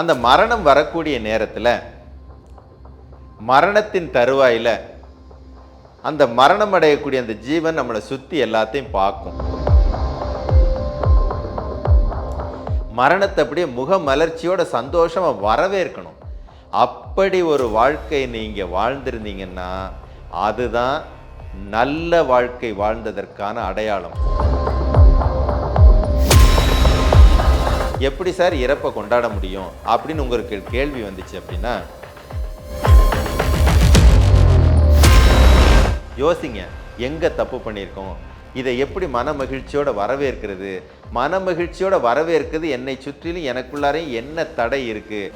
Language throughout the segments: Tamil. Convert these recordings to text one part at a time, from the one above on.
அந்த மரணம் வரக்கூடிய நேரத்தில் மரணத்தின் தருவாயில் அந்த மரணம் அடையக்கூடிய அந்த ஜீவன் நம்மளை சுற்றி எல்லாத்தையும் பார்க்கும். மரணத்தை அப்படியே முக மலர்ச்சியோட சந்தோஷமாக வரவேற்கணும். அப்படி ஒரு வாழ்க்கை நீங்கள் வாழ்ந்திருந்தீங்கன்னா அதுதான் நல்ல வாழ்க்கை வாழ்ந்ததற்கான அடையாளம். எப்படி சார் இறப்பை கொண்டாட முடியும் அப்படின்னு உங்களுக்கு கேள்வி வந்துச்சு அப்படின்னா யோசிங்க எங்க தப்பு பண்ணியிருக்கோம்? இதை எப்படி மன மகிழ்ச்சியோட வரவேற்கிறது? மன மகிழ்ச்சியோட வரவேற்கிறது என்னை சுற்றிலும் எனக்குள்ளாரையும் என்ன தடை இருக்குது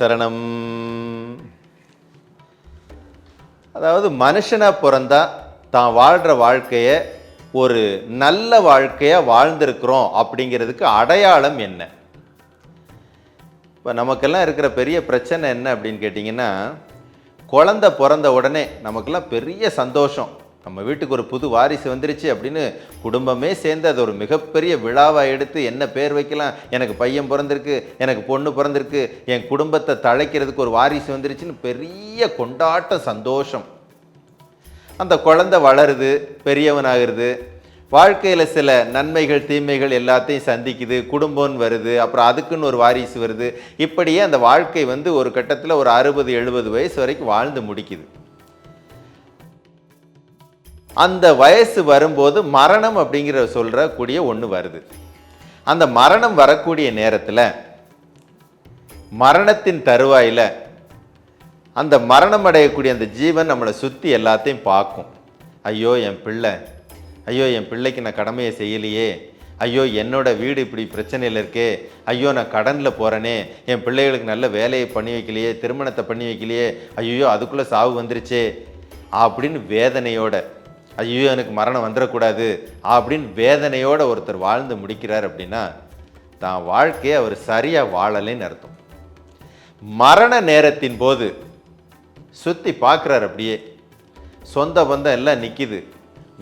சரணம். அதாவது மனுஷனாக பிறந்தா தான் வாழ்கிற வாழ்க்கையை ஒரு நல்ல வாழ்க்கையாக வாழ்ந்திருக்கிறோம் அப்படிங்கிறதுக்கு அடையாளம் என்ன? இப்போ நமக்கெல்லாம் இருக்கிற பெரிய பிரச்சனை என்ன அப்படின்னு கேட்டிங்கன்னா குழந்த பிறந்த உடனே நமக்கெல்லாம் பெரிய சந்தோஷம். நம்ம வீட்டுக்கு ஒரு புது வாரிசு வந்துருச்சு அப்படின்னு குடும்பமே சேர்ந்து அது ஒரு மிகப்பெரிய விழாவாக எடுத்து என்ன பேர் வைக்கலாம்? எனக்கு பையன் பிறந்திருக்கு எனக்கு பொண்ணு பிறந்திருக்கு என் குடும்பத்தை தழைக்கிறதுக்கு ஒரு வாரிசு வந்துருச்சுன்னு பெரிய கொண்டாட்டம் சந்தோஷம். அந்த குழந்தை வளருது பெரியவனாகிறது வாழ்க்கையில் சில நன்மைகள் தீமைகள் எல்லாத்தையும் சந்திக்குது குடும்பம்னு வருது அப்புறம் அதுக்குன்னு ஒரு வாரிசு வருது. இப்படியே அந்த வாழ்க்கை வந்து ஒரு கட்டத்தில் ஒரு அறுபது எழுபது வயசு வரைக்கும் வாழ்ந்து முடிக்குது. அந்த வயசு வரும்போது மரணம் அப்படிங்கிற சொல்கிற கூடிய ஒன்று வருது. அந்த மரணம் வரக்கூடிய நேரத்தில் மரணத்தின் தருவாயில் அந்த மரணம் அடையக்கூடிய அந்த ஜீவன் நம்மளை சுற்றி எல்லாத்தையும் பார்க்கும். ஐயோ என் பிள்ளை. ஐயோ என் பிள்ளைக்கு நான் கடமையை செய்யலையே. ஐயோ என்னோட வீடு இப்படி பிரச்சனையில் இருக்கே. ஐயோ நான் கடனில் போகிறேனே என் பிள்ளைகளுக்கு நல்ல வேலையை பண்ணி வைக்கலையே திருமணத்தை பண்ணி வைக்கலையே. ஐயோ அதுக்குள்ளே சாவு வந்துருச்சே. அப்படின்னு வேதனையோட ஐயோ எனக்கு மரணம் வந்துடக்கூடாது அப்படின்னு வேதனையோடு ஒருத்தர் வாழ்ந்து முடிக்கிறார் அப்படின்னா தான் வாழ்க்கையை அவர் சரியாக வாழலைன்னு அர்த்தம். மரண நேரத்தின் போது சுற்றி பார்க்குறாரு அப்படியே. சொந்த பந்தம் எல்லாம் நிற்கிது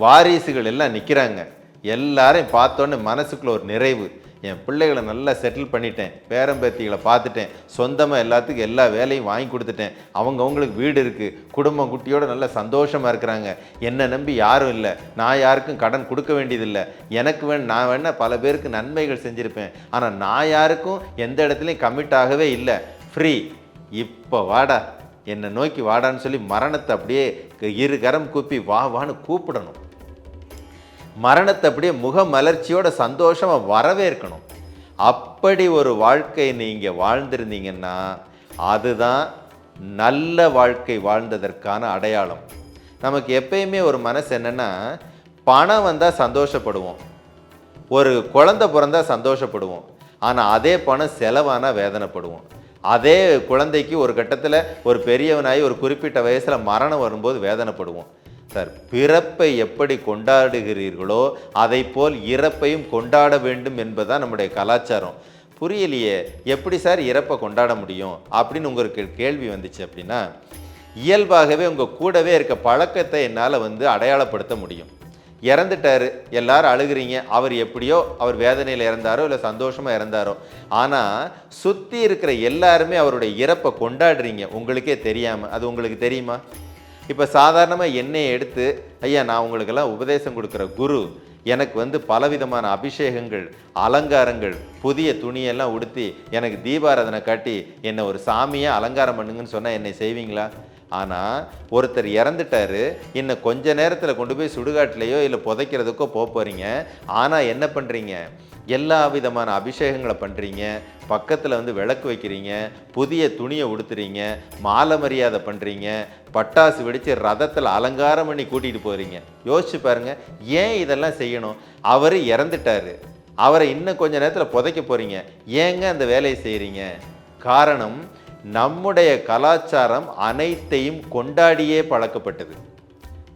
வாரிசுகள் எல்லாம் நிற்கிறாங்க எல்லாரையும் பார்த்தோன்னே மனசுக்குள்ள ஒரு நிறைவு. என் பிள்ளைகளை நல்லா செட்டில் பண்ணிட்டேன். பேரம்பேத்திகளை பார்த்துட்டேன். சொந்தமாக எல்லாத்துக்கும் எல்லா வேலையும் வாங்கி கொடுத்துட்டேன். அவங்கவுங்களுக்கு வீடு இருக்குது குடும்பம் குட்டியோடு நல்லா சந்தோஷமாக இருக்கிறாங்க. என்னை நம்பி யாரும் இல்லை. நான் யாருக்கும் கடன் கொடுக்க வேண்டியதில்லை. எனக்கு வேணும் நான் வேணால் பல பேருக்கு நன்மைகள் செஞ்சுருப்பேன். ஆனால் நான் யாருக்கும் எந்த இடத்துலையும் கமிட் ஆகவே இல்லை. ஃப்ரீ இப்போ வாடா. என்னை நோக்கி வாடான்னு சொல்லி மரணத்தை அப்படியே இரு கரம் கூப்பி வா வான்னு கூப்பிடணும். மரணத்தை அப்படியே முக மலர்ச்சியோட சந்தோஷமாக வரவேற்கணும். அப்படி ஒரு வாழ்க்கை நீங்கள் வாழ்ந்திருந்தீங்கன்னா அதுதான் நல்ல வாழ்க்கை வாழ்ந்ததற்கான அடையாளம். நமக்கு எப்பயுமே ஒரு மனசு என்னென்னா பணம் வந்தால் சந்தோஷப்படுவோம். ஒரு குழந்தை பிறந்தா சந்தோஷப்படுவோம். ஆனால் அதே பணம் செலவானா வேதனைப்படுவோம். அதே குழந்தைக்கு ஒரு கட்டத்தில் ஒரு பெரியவனாகி ஒரு குறிப்பிட்ட வயசில் மரணம் வரும்போது வேதனைப்படுவோம். சார் பிறப்பை எப்படி கொண்டாடுகிறீர்களோ அதை போல் இறப்பையும் கொண்டாட வேண்டும் என்பதுதான் நம்முடைய கலாச்சாரம். புரியலையே எப்படி சார் இறப்பை கொண்டாட முடியும்? அப்படின்னு உங்களுக்கு கேள்வி வந்துச்சு அப்படின்னா இயல்பாகவே உங்கள் கூடவே இருக்க பழக்கத்தை என்னால் வந்து அடையாளப்படுத்த முடியும். இறந்துட்டாரு எல்லாரும் அழுகுறீங்க அவர் எப்படியோ அவர் வேதனையில் இறந்தாரோ இல்லை சந்தோஷமாக இறந்தாரோ ஆனால் சுற்றி இருக்கிற எல்லாருமே அவருடைய இறப்பை கொண்டாடுறீங்க உங்களுக்கே தெரியாமல் அது உங்களுக்கு தெரியுமா? இப்போ சாதாரணமாக எண்ணெயை எடுத்து ஐயா நான் உங்களுக்கெல்லாம் உபதேசம் கொடுக்குற குரு எனக்கு வந்து பலவிதமான அபிஷேகங்கள் அலங்காரங்கள் புதிய துணியெல்லாம் உடுத்தி எனக்கு தீபாராதனை காட்டி என்னை ஒரு சாமியாக அலங்காரம் பண்ணுங்கன்னு சொன்னால் என்னை செய்வீங்களா? ஆனால் ஒருத்தர் இறந்துட்டாரு இன்னும் கொஞ்ச நேரத்தில் கொண்டு போய் சுடுகாட்டிலையோ இல்லை புதைக்கிறதுக்கோ போக போகிறீங்க ஆனால் என்ன பண்ணுறீங்க எல்லா விதமான அபிஷேகங்களை பண்ணுறீங்க பக்கத்தில் வந்து விளக்கு வைக்கிறீங்க புதிய துணியை உடுத்துறீங்க மாலை மரியாதை பண்ணுறீங்க பட்டாசு வெடித்து ரதத்தில் அலங்காரம் பண்ணி கூட்டிகிட்டு போகிறீங்க யோசிச்சு பாருங்கள் ஏன் இதெல்லாம் செய்யணும்? அவர் இறந்துட்டாரு. அவரை இன்னும் கொஞ்ச நேரத்தில் புதைக்க போகிறீங்க ஏங்க அந்த வேலையை செய்கிறீங்க காரணம் நம்முடைய கலாச்சாரம் அனைத்தையும் கொண்டாடியே பழக்கப்பட்டது.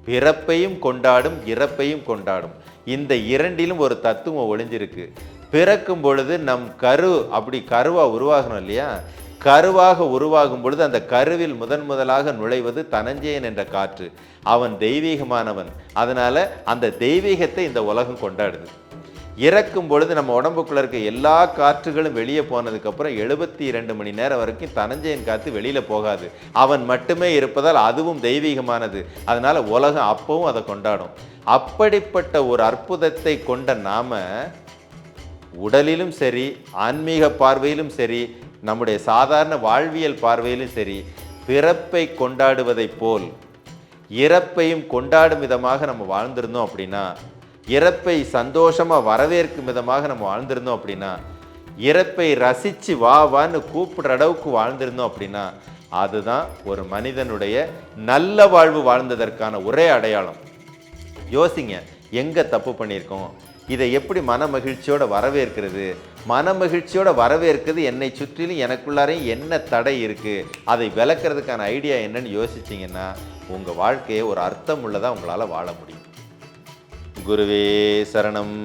பிறப்பையும் கொண்டாடும் இறப்பையும் கொண்டாடும். இந்த இரண்டிலும் ஒரு தத்துவம் ஒளிஞ்சிருக்கு. பிறக்கும் பொழுது நம் கரு அப்படி கருவாக உருவாகணும் இல்லையா? கருவாக உருவாகும் பொழுது அந்த கருவில் முதன் முதலாக நுழைவது தனஞ்சயன் என்ற காற்று. அவன் தெய்வீகமானவன். அதனால் அந்த தெய்வீகத்தை இந்த உலகம் கொண்டாடுது. இறக்கும் பொழுது நம்ம உடம்புக்குள்ள இருக்க எல்லா காற்றுகளும் வெளியே போனதுக்கப்புறம் எழுபத்தி இரண்டு மணி நேரம் வரைக்கும் தனஞ்சயன் காத்து வெளியில் போகாது. அவன் மட்டுமே இருப்பதால் அதுவும் தெய்வீகமானது. அதனால் உலகம் அப்பவும் அதை கொண்டாடும். அப்படிப்பட்ட ஒரு அற்புதத்தை கொண்ட நாம் உடலிலும் சரி ஆன்மீக பார்வையிலும் சரி நம்முடைய சாதாரண வாழ்வியல் பார்வையிலும் சரி பிறப்பை கொண்டாடுவதைப் போல் இறப்பையும் கொண்டாடும் விதமாக நம்ம வாழ்ந்திருந்தோம் அப்படின்னா இறப்பை சந்தோஷமாக வரவேற்கும் விதமாக நம்ம வாழ்ந்திருந்தோம் அப்படின்னா இறப்பை ரசித்து வா வான்னு கூப்பிடுற அளவுக்கு வாழ்ந்திருந்தோம் அப்படின்னா அதுதான் ஒரு மனிதனுடைய நல்ல வாழ்வு வாழ்ந்ததற்கான ஒரே அடையாளம். யோசிங்க எங்கே தப்பு பண்ணியிருக்கோம்? இதை எப்படி மன மகிழ்ச்சியோட வரவேற்கிறது? மன மகிழ்ச்சியோட வரவேற்கிறது என்னை சுற்றிலும் எனக்குள்ளாரையும் என்ன தடை இருக்குது அதை விளக்குறதுக்கான ஐடியா என்னன்னு யோசிச்சிங்கன்னா உங்கள் வாழ்க்கையை ஒரு அர்த்தம் உள்ளதாக உங்களால் வாழ முடியும். குருவே சரணம்.